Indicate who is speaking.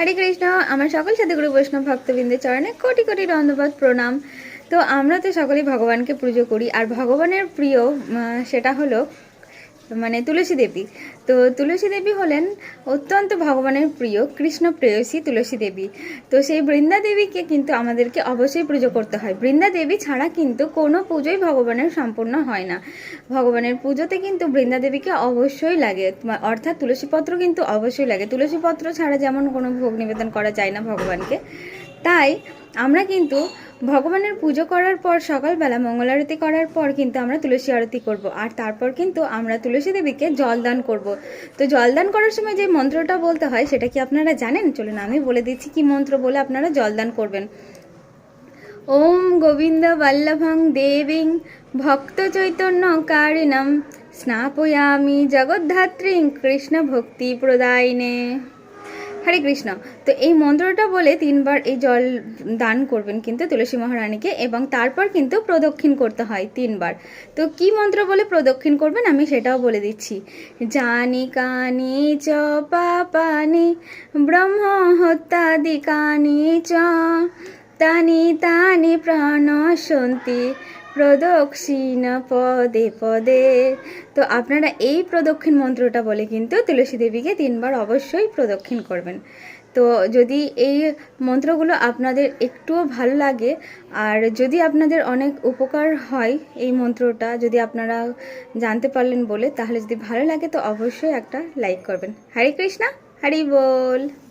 Speaker 1: হরে কৃষ্ণ, আমার সকল সাথে গুরু বৈষ্ণব ভক্তবৃন্দের চরণে কোটি কোটি ধন্যবাদ, প্রণাম। তো আমরা তো সকলেই ভগবানকে পুজো করি, আর ভগবানের প্রিয় সেটা হলো মানে তুলসী দেবী। তো তুলসী দেবী হলেন অত্যন্ত ভগবানের প্রিয়, কৃষ্ণ প্রেয়সী তুলসী দেবী। তো সেই বৃন্দা দেবীকে কিন্তু আমাদেরকে অবশ্যই পুজো করতে হয়। বৃন্দা দেবী ছাড়া কিন্তু কোনো পুজোই ভগবানের সম্পূর্ণ হয় না। ভগবানের পুজোতে কিন্তু বৃন্দা দেবীকে অবশ্যই লাগে। অর্থাৎ তুলসীপত্র কিন্তু অবশ্যই লাগে। তুলসীপত্র ছাড়া যেমন কোনো ভোগ নিবেদন করা যায় না ভগবানকে। তাই আমরা কিন্তু ভগবানের পুজো করার পর সকালবেলা মঙ্গল আরতি করার পর কিন্তু আমরা তুলসী আরতি করব। আর তারপর কিন্তু আমরা তুলসী দেবীকে জলদান করব। তো জলদান করার সময় যে মন্ত্রটা বলতে হয় সেটা কি আপনারা জানেন? চলুন, আমি বলে দিচ্ছি কি মন্ত্র বলে আপনারা জলদান করবেন। ওম গোবিন্দ বল্লভং দেবীং ভক্ত চৈতন্য কারিণম স্নাপয়ামি জগদ্ধাত্রীং কৃষ্ণ ভক্তি প্রদায়িনে। হরে কৃষ্ণ। তো এই মন্ত্রটা বলে তিনবার এই জল দান করবেন কিন্তু তুলসী মহারানীকে এবং তারপর কিন্তু প্রদক্ষিণ করতে হয় তিনবার। তো কি মন্ত্র বলে প্রদক্ষিণ করবেন? আমি সেটাও বলে দিচ্ছি। জানি কানি চ পাপানি, ব্রহ্ম হত্যাদিকানি চ। তানি তানি প্রাণশন্তি প্রদক্ষিণ পদে পদে। তো আপনারা এই প্রদক্ষিণ মন্ত্রটা বলে কিন্তু তুলসী দেবীকে তিনবার অবশ্যই প্রদক্ষিণ করবেন। তো যদি এই মন্ত্রগুলো আপনাদের একটুও ভালো লাগে, আর যদি আপনাদের অনেক উপকার হয় এই মন্ত্রটা, যদি আপনারা জানতে পারলেন বলে, তাহলে যদি ভালো লাগে তো অবশ্যই একটা লাইক করবেন। হরে কৃষ্ণা, হরি বল।